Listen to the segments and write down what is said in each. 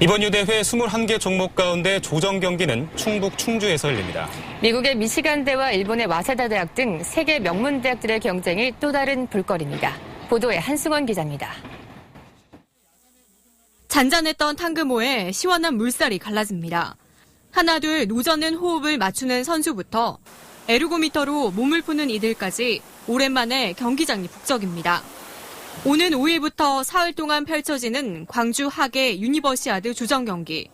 이번 유대회 21개 종목 가운데 조정 경기는 충북 충주에서 열립니다. 미국의 미시간대와 일본의 와세다 대학 등 세계 명문 대학들의 경쟁이 또 다른 볼거리입니다. 보도에 한승원 기자입니다. 잔잔했던 탕금호에 시원한 물살이 갈라집니다. 하나 둘 노젓는 호흡을 맞추는 선수부터 에르고미터로 몸을 푸는 이들까지 오랜만에 경기장이 북적입니다. 오는 5일부터 사흘 동안 펼쳐지는 광주 하계 유니버시아드 조정 경기.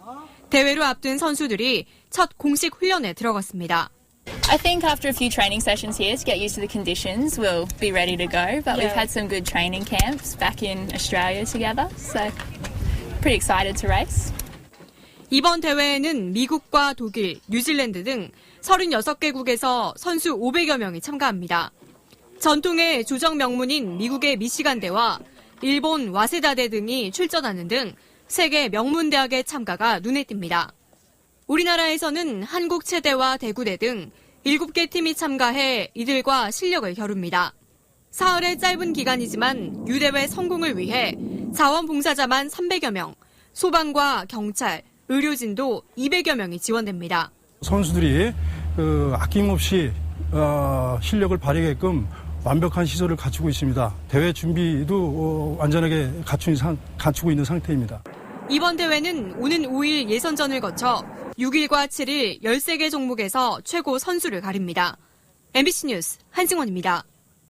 대회로 앞둔 선수들이 첫 공식 훈련에 들어갔습니다. I think after a few training sessions here to get used to the conditions, we'll be ready to go. But we've had some good training camps back in Australia together, so pretty excited to race. 이번 대회에는 미국과 독일, 뉴질랜드 등 36개국에서 선수 500여 명이 참가합니다. 전통의 조정 명문인 미국의 미시간대와 일본 와세다대 등이 출전하는 등 세계 명문 대학의 참가가 눈에 띕니다. 우리나라에서는 한국체대와 대구대 등 7개 팀이 참가해 이들과 실력을 겨룹니다. 사흘의 짧은 기간이지만 유대회 성공을 위해 자원봉사자만 300여 명, 소방과 경찰, 의료진도 200여 명이 지원됩니다. 선수들이 그 아낌없이 어, 실력을 발휘하게끔 완벽한 시설을 갖추고 있습니다. 대회 준비도 어, 완전하게 갖춘 상, 갖추고 있는 상태입니다. 이번 대회는 오는 5일 예선전을 거쳐 6일과 7일 13개 종목에서 최고 선수를 가립니다. MBC 뉴스 한승원입니다.